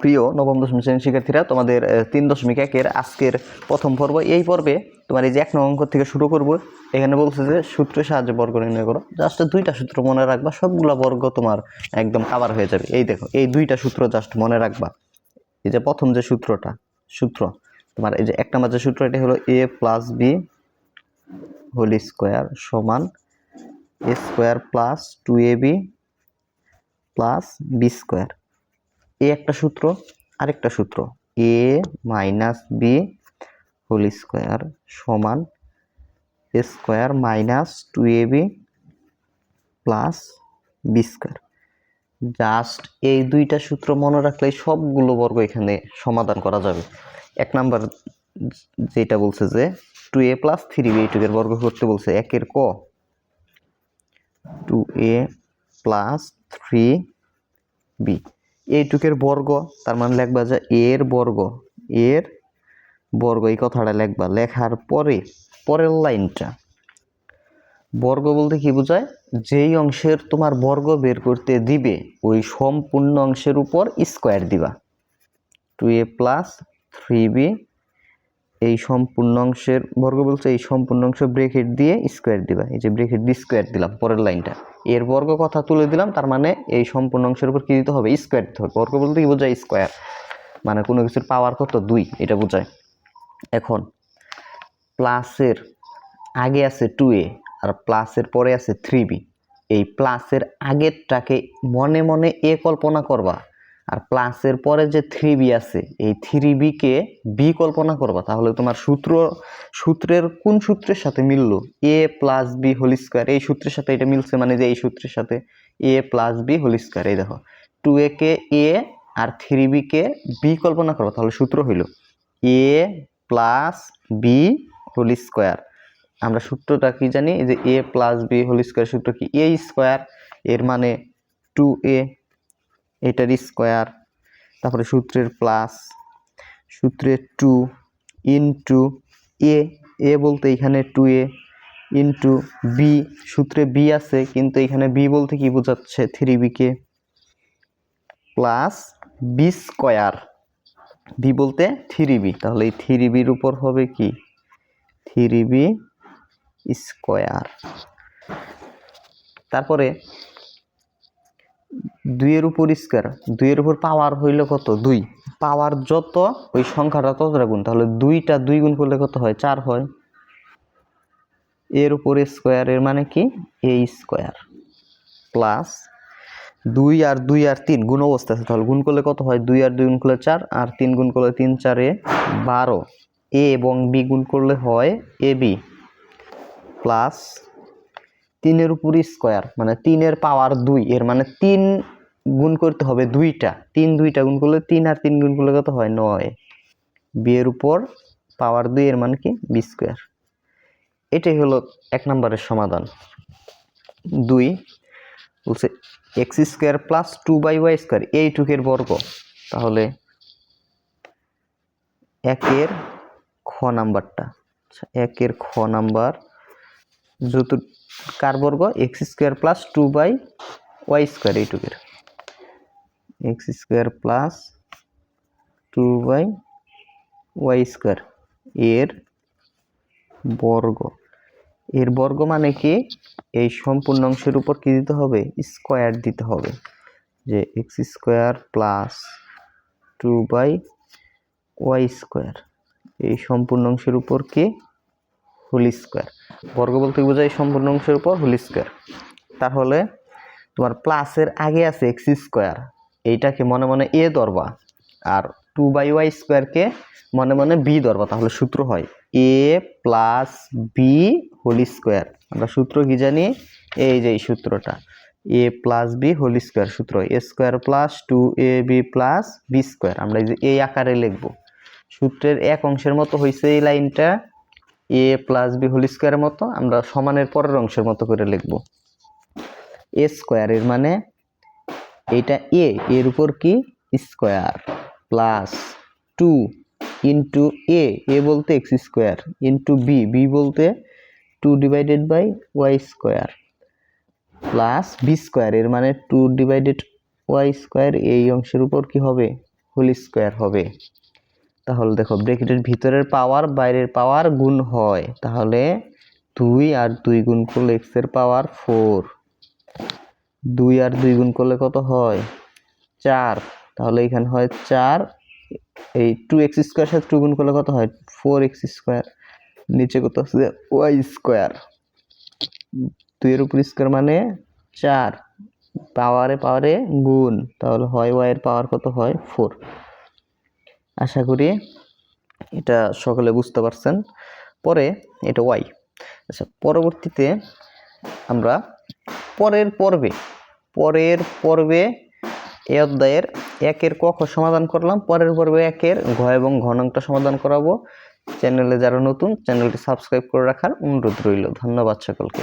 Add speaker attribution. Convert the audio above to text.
Speaker 1: প্রিয় নবম দশম শ্রেণির শিক্ষার্থীরা, তোমাদের তিন দশমিক একের আজকের প্রথম পর্ব, এই পর্বে তোমার এই যে এক নং অঙ্ক থেকে শুরু করব, এখানে বলছে যে সূত্রের সাহায্যে বর্গ নির্ণয় করো। জাস্ট দুইটা সূত্র মনে রাখবা, সবগুলা বর্গ তোমার একদম কাভার হয়ে যাবে। এই দেখো, এই দুইটা সূত্র জাস্ট মনে রাখবা। এই যে প্রথম যে সূত্রটা, সূত্র, তোমার এই যে এক নম্বর যে সূত্র, এটা হলো a plus b whole square সমান a square plus two a b plus b square এ একটা সূত্র, আরেকটা সূত্র, a minus b whole square সমান square minus two a b plus b square. Just এই দুইটা সূত্র মনে রাখলেই সবগুলো বর্গ এখানে সমাধান করা যাবে। এক নাম্বার যেটা বলছে যে two a plus three b এইটুকের বর্গ করতে বলছে একের ক। Two a plus three b. এইটুকের বর্গ, তার মানে লেখবা যে এর বর্গ এর বর্গ, এই কথাটা লেখবা। লেখার পরে, পরের লাইনটা। বর্গ বলতে কি বোঝায়? যেই অংশের তোমার বর্গ বের করতে দিবে, ওই সম্পূর্ণ অংশের উপর স্কোয়ার দিবা। Two a plus three b এই সম্পূর্ণ অংশের বর্গ বলছে এই সম্পূর্ণ অংশ ব্রেকেট দিয়ে স্কোয়ার দিবা। এই যে ব্রেকেট দিয়ে স্কোয়ার দিলাম পরের লাইনটা। এর বর্গ কথা তুলে দিলাম, তার মানে এই সম্পূর্ণ অংশের উপর কি দিতে হবে? স্কোয়ার দিতে হবে। বর্গ বলতে কি বোঝায় স্কোয়ার মানে কোনো কিছুর পাওয়ার কত? দুই, এটা বোঝায়। এখন প্লাসের আগে আছে টু এ আর প্লাসের পরে আছে থ্রি বি এই প্লাসের আগেরটাকে মনে মনে এ কল্পনা করবা। আর প্লাসের পরে যে থ্রি বি আছে, এই থ্রি বিকে বি কল্পনা করবা, তাহলে তোমার সূত্র, সূত্রের কোন সূত্রের সাথে মিললো? A plus b whole square এই সূত্রের সাথে এটা মিলছে মানে যে এই সূত্রের সাথে a plus b whole square এই দেখো। টু এ কে এ আর থ্রি বিকে বি কল্পনা করবা, তাহলে সূত্র হইল a plus b whole square আমরা সূত্রটা কি জানি? যে a plus b whole square সূত্র কি? এ স্কোয়ার এর মানে টু এ এটার স্কোয়ার, তারপরে সূত্রের প্লাস, সূত্রের টু ইনটু এ এ বলতে এখানে টু এ ইনটু বি, সূত্রে বি আছে, কিন্তু এখানে বি বলতে কি বোঝাচ্ছে? থ্রি বিকে প্লাস বি স্কোয়ার। বি বলতে থ্রি বি, তাহলে এই থ্রি বির উপর হবে কি? Three b square. তারপরে দুইয়ের উপর স্কোয়ার, দুইয়ের উপর পাওয়ার হইল কত? দুই। পাওয়ার যত, ওই সংখ্যাটা ততটা গুণ। তাহলে দুইটা দুই গুণ করলে কত হয়? চার হয়। এর উপরে স্কোয়ার এর মানে কি? এ স্কোয়ার প্লাস দুই আর দুই আর তিন গুণ অবস্থা আছে। তাহলে গুণ করলে কত হয়? দুই আর দুই গুণ করলে চার আর তিন গুণ করলে তিন, চারে বারো। এ এবং বি গুণ করলে হয় এ বি প্লাস তিনের উপর স্কোয়ার মানে তিনের পাওয়ার দুই, এর মানে তিন গুণ করতে হবে দুইটা। তিন দুইটা গুণ করলে তিন আর তিন গুণ করলে কত হয়? নয়। বি এর উপর পাওয়ার দুই, এর মানে কি? বি স্কোয়ার এটাই হলো এক নম্বরের সমাধান। দুই, বলছে x square plus two by y square এইটুকের বর্গ। তাহলে একের খ নাম্বারটা। আচ্ছা একের খ নাম্বার যত কার বর্গ? X square plus two by y square এইটুকের x square plus two by y square এর বর্গ। এর বর্গ মানে কি? এই সম্পূর্ণ অংশের উপর কি দিতে হবে? স্কোয়ার দিতে হবে। যে x square plus two by y square. এই সম্পূর্ণ অংশের উপর কি? Whole square. বর্গ বলতে বোঝায় সম্পূর্ণ অংশের উপর হোল স্কোয়ার। তাহলে তোমার প্লাসের আগে আছে এক্স স্কোয়ার। এইটাকে মনে মনে এ ধরবা। আর টু বাই ওয়াই স্কোয়ারকে মনে মনে বি ধরবা। তাহলে সূত্র হয় a plus b whole square আমরা সূত্র কি জানি? এই যে এই সূত্রটা। A plus b whole square সূত্র। A square plus two a b plus b square আমরা এই যে এই আকারে লিখব। সূত্রের এক অংশের মতো হয়েছে এই লাইনটা। এ প্লাস বি হোল স্কোয়ারের মতো, আমরা সমানের পরের অংশের মতো করে লিখব। এ স্কোয়ার এর মানে এইটা এ এর উপর কি? Square plus two into a a বলতে x square into b b বলতে two divided by y square plus b square এর মানে টু ডিভাইডেড ওয়াই স্কোয়ার এই অংশের উপর কি হবে? হোল স্কোয়ার হবে। তাহলে দেখো ব্রেকেটের ভিতরের পাওয়ার বাইরের পাওয়ার গুণ হয়। তাহলে দুই আর দুই গুণ করলে এক্সের পাওয়ার ফোর দুই আর দুই গুণ করলে কত হয়? চার। তাহলে এখানে হয় চার। এই টু এক্স স্কোয়ার সাথে টু গুণ করলে কত হয়? ফোর এক্স স্কোয়ার নিচে কত আছে ওয়াই স্কোয়ার দুইয়ের উপর স্কোয়ার মানে চার। পাওয়ারে পাওয়ারে গুণ। তাহলে হয় ওয়াইয়ের পাওয়ার কত হয়? ফোর আশা করি এটা সকলে বুঝতে পারছেন। পরে এটা ওয়াই আচ্ছা পরবর্তীতে আমরা পরের পর্বে পরের পর্বে এ অধ্যায়ের একের ক খ সমাধান করলাম। পরের পর্বে একের ঘ এবং ঘনকটা সমাধান করাবো। চ্যানেলে যারা নতুন, চ্যানেলটি সাবস্ক্রাইব করে রাখার অনুরোধ রইল। ধন্যবাদ সকলকে।